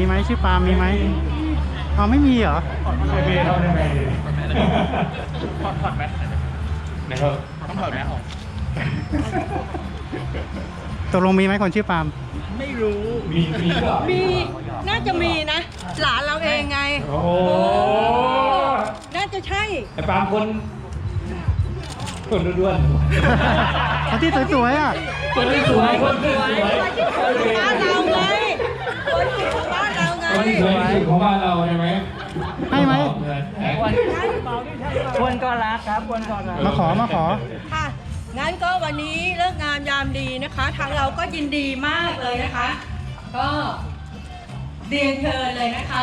มีไหมชื่อปาล์มมีไหมอ๋อไม่มีเหรอไม่มีเราได้ไงถอดถอดแมนะครับต้องถอดแมสออกตกลงมีไหมคนชื่อปาล์มไม่รู้ มีมีมี น่าจะมีนะ หลานเราเองไง โอ้โหน่าจะใช่ไอ้ปาล์มคนคนด้วนคนที่สวยๆอะคนที่สวยคนที่สวยบ้านเราไงคนที่ของบ้านเราไงคนที่สวย ที่สุดของบ้านเราใช่ไหมให้ไหมควรก็รักครับควรก็รัก มาขอมาขอ ค่ะ งั้นก็วันนี้เลิกงามยามดีนะคะ ทางเราก็ยินดีมากเลยนะคะ ก็เรียนเชิญเลยนะคะ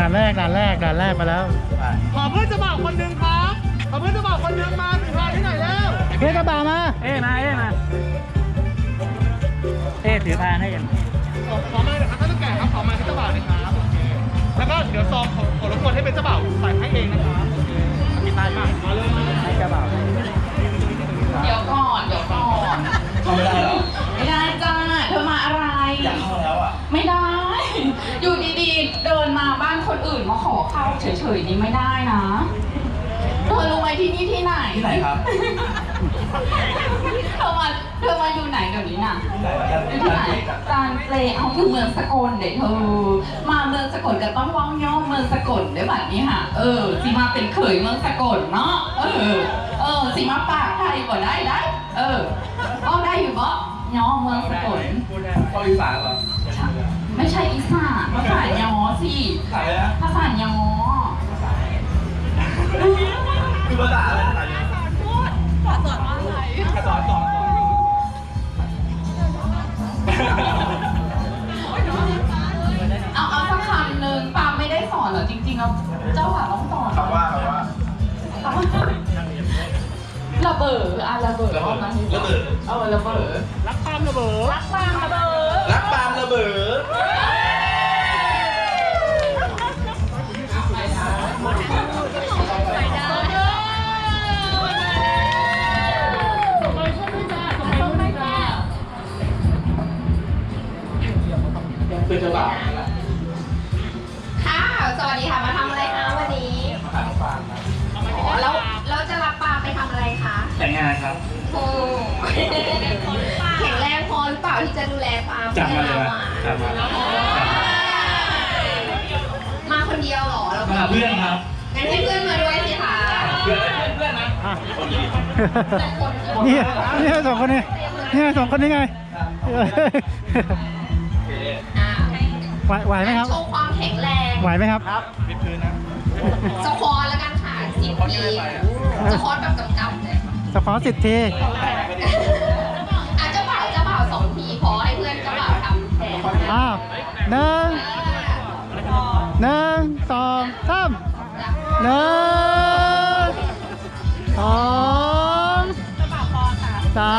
ด่านแรกด่านแรกด่านแรกไปแล้วขอเพื่อนเจะบ่าวคนหนึ่งครับขอเพื่อนเจะบ่าวคนหนึ่งมาถึงทางที่ไหนแล้วเฮ้ยกระบะมา เอ้มาเอ้มาเอ้ถือพานให้ยังขอขอมาเลยนะครับท่านแก่ครับขอมาให้เจ้าบ่าวหน่อยครับโอเคแล้วก็เดี๋ยวซองขอขอรบกวนให้เป็นเจ้าบ่าวใส่ให้เองนะครับโอเคพี่ตายมามาเลยมาเลยให้กระเป๋าเดี๋ยวก่อนเดี๋ยวก่อนเข้าไม่ได้เหรอไม่ได้จ้าเธอมาอะไรอยากเข้าแล้วอะไม่ได้อยู่ดีๆเดิน มาบ้านคนอื่นมาขอเข้าเฉยๆนี่ไม่ได้นะ เธอรู้ไหมที่นี่ที่ไหน ที่ไหนครับเธอมาเธอมาอยู่ไหนเดี๋ยวนี้น่ะที่ไหนครับที่ไหนจานเปลเอาอยู่เมืองสกลเด็กเธอมาเมืองสกลก็ต้องว่องย่อเมืองสกลได้แบบนี้ค่ะ เออสิมาเป็นเขยเมืองสกลเนาะ เออ เออสิมาปากไทยก็ได้ได้ เออก็ได้อยู่บ่ย่อเมืองสกลเข้าอีสานเหรอไม่ ใช่อีสานภาษายอสิขายนะภาษายอคือภาษาอะไรภาษาอะไรขอสอนว่าอะไรสอนสอนสอนเอาเอาสักคำหนึ่งปาไม่ได้สอนเหรอจริงๆแล้วเจ้าบ่าวต้องสอนคำว่าคำว่าระเบิดอะระเบิดระเบิดเอาระเบิดรักปามระเบิดรักปางระเบิดาหาเพื่อนครับ งั้นให้เพื่อนมาด้วยสิคะเพื่อนเพื่อนนะอะแต่คนนี่นี่สองคนนี้นี่สองคนนี้ไงเอออ่าไหวไหวไหมครับ โชว์ความแข็งแรงไหวไหมครับปิดพื้นนะสควอตแล้วกันค่ะสิบทีสควอตแบบกำๆเลยสปอร์ตสิบทีอาจจะเจ้าบ่าวเจ้าบ่าวสองทีพอให้เพื่อนเจ้าบ่าวทำแทนอ้าวหนึ่งหนึ่ง สองสามหนึ่งสองสา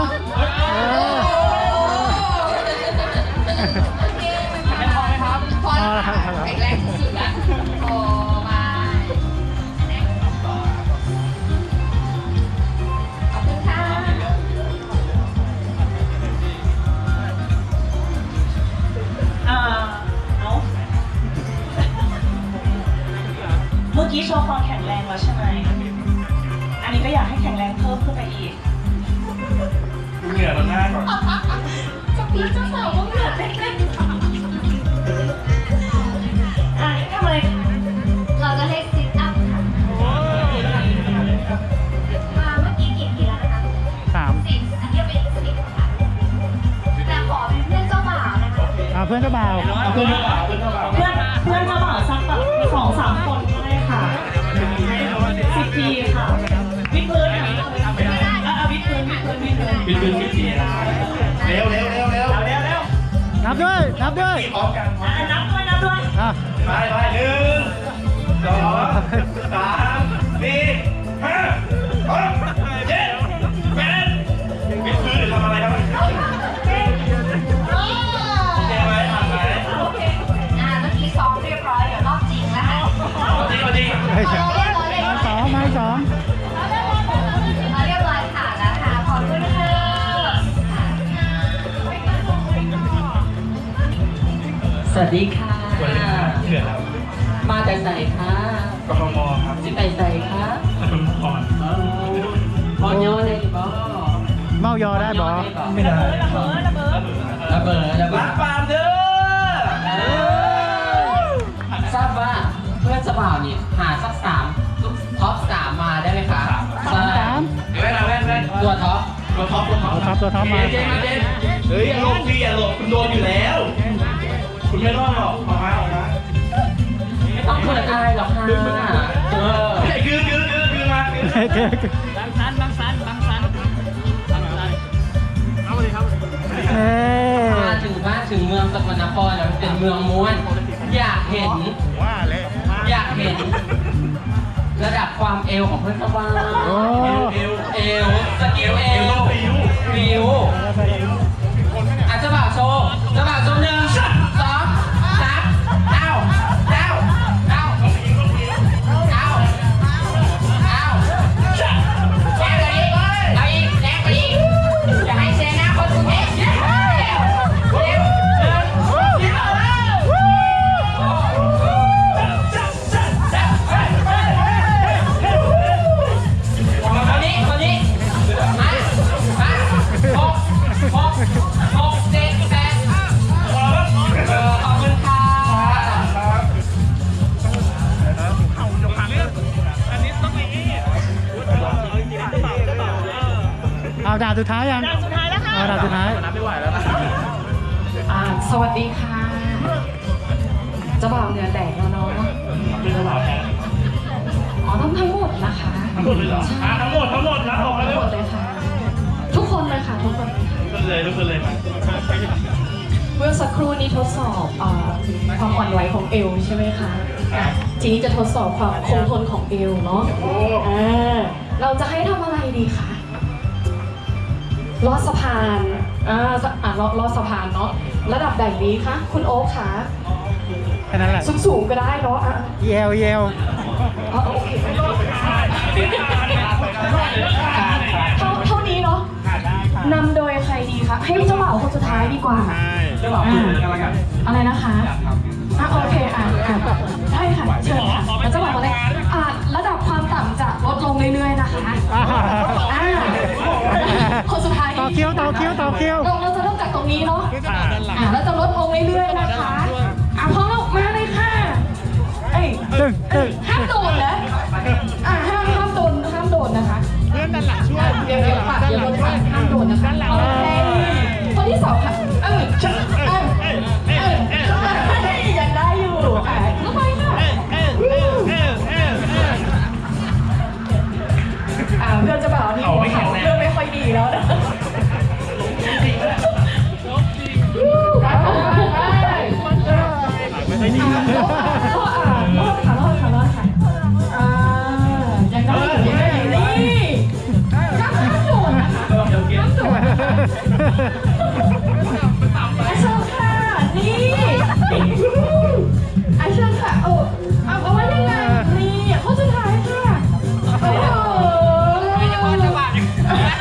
มเออพอแล้วค่ะแข็งแรงสุดๆอะ กี้โชว์ความแข็งแรงแล้วใช่ไหม อันนี้ก็อยากให้แข็งแรงเพิ่มขึ้นไปอีกเหงื่อมันหน้าก่อนเจ้าพี่เจ้าสาวก็เหนื่อยเต้น เพื่อนเจ้าบ่าวเอาเพื่อนเพื่อนเพื่อนเพื่อนเพื่อนเจ้าบ่าวสักแบบสองสามคนก็ได้ค่ะสิบทีค่ะวิดพื้นค่ะอะอะวิดพื้นวิดพื้นวิดพื้นเป็นเป็นสิบสี่เร็วเร็วเร็วเร็วเอาเร็วเร็วนับด้วยนับด้วยพร้อมกันอะนับด้วยนับด้วยอะไปไปหนึ่งสองสามสี่ สวัสดีค่ะสวัสดีครับเหนื่อยแล้วมาจากไหนคะกทมครับจิไปไหนคะชุมพรมอนยอได้บ่เมายอได้บอไม่ได้ระเบิดระเบิรัดกปามเด้อทราบว่าเพื่อนสบ่าวนี่หาสักสามท็อปสามมาได้ไหมคะสามสามแว่นแว่นแว่นตัวท็อปตัวท็อปตัวท็อปตัวท็อปตัวท็อปมาเจนเจนเฮ้ยอย่าหลบสิอย่าหลบคุณโดนอยู่แล้ว คุณไม่รอดหรอกออกมาออกมาไม่ต้องเขินอายหรอกค่ะเออไอ้คือคือคือคือมาคือเก๊กบางสันบางสันบางสันบางสันเอ้ยมาถึงบ้านถึงเมืองสกลนครแล้วมันเป็นเมืองม้วน อยากเห็น ว่าเลยอยากเห็น ระดับความเอวของเพื่อนสบ้าวโอ้เอวเอวสกิลเอวปิ้วปิว หกหกเจ็ดแปดเออขอบคุณค่ะอันนี้ต้องไปเอ๊ะเอาดาบสุดท้ายยังสุดท้ายแล้วค่ะเอาดาบสุดท้ายนับไม่ไหวแล้วนะอ่าสวัสดีค่ะเจ้าบ่าวเหนือแตกแล้วเนาะเป็นกระเป๋าแทนอ๋อทั้งทั้งหมดนะคะ ทั้งหมดเลยเหรออะทั้งหมด ลยค่ะทุกคนเลยทุกคนเลยมาเมื่อสักครู่นี้ทดสอบเอ่อความอ่อนไหวของเอวใช่ไหมคะอะทีนี้จะทดสอบความคงทนของเอวเนาะอ่าเราจะให้ทำอะไรดีคะลอดสะพานอ่าสะอะลอดลอดสะพานเนาะระดับใดดีคะคุณโอ๊คคะแค่นั้นแหละสูงสูงๆก็ได้เนาะอะเยลเยล อ๋อโอเคเท่าเท่านี้เนาะ นำโดยใครดีคะ ให้เจ้าบ่าวคนสุดท้ายดีกว่าเจ้าบ่าวคุณกันละกันอะไรนะคะอะโอเคอะอะได้ค่ะ เชิญค่ะแล้วเจ้าบ่าวคนแรกอะระดับความต่ำจะลดลงเรื่อยๆนะคะอ่าต่อคิวต่อคิวต่อคิวเราเราจะเริ่มจากตรงนี้เนาะเพื่อนเจ้าบ่าวด้านหลังอะเราจะลดลงเรื่อยๆนะคะอะพร้อมมาเลยค่ะ เอ้ยตึ้งตึ้งห้ามโดนนะ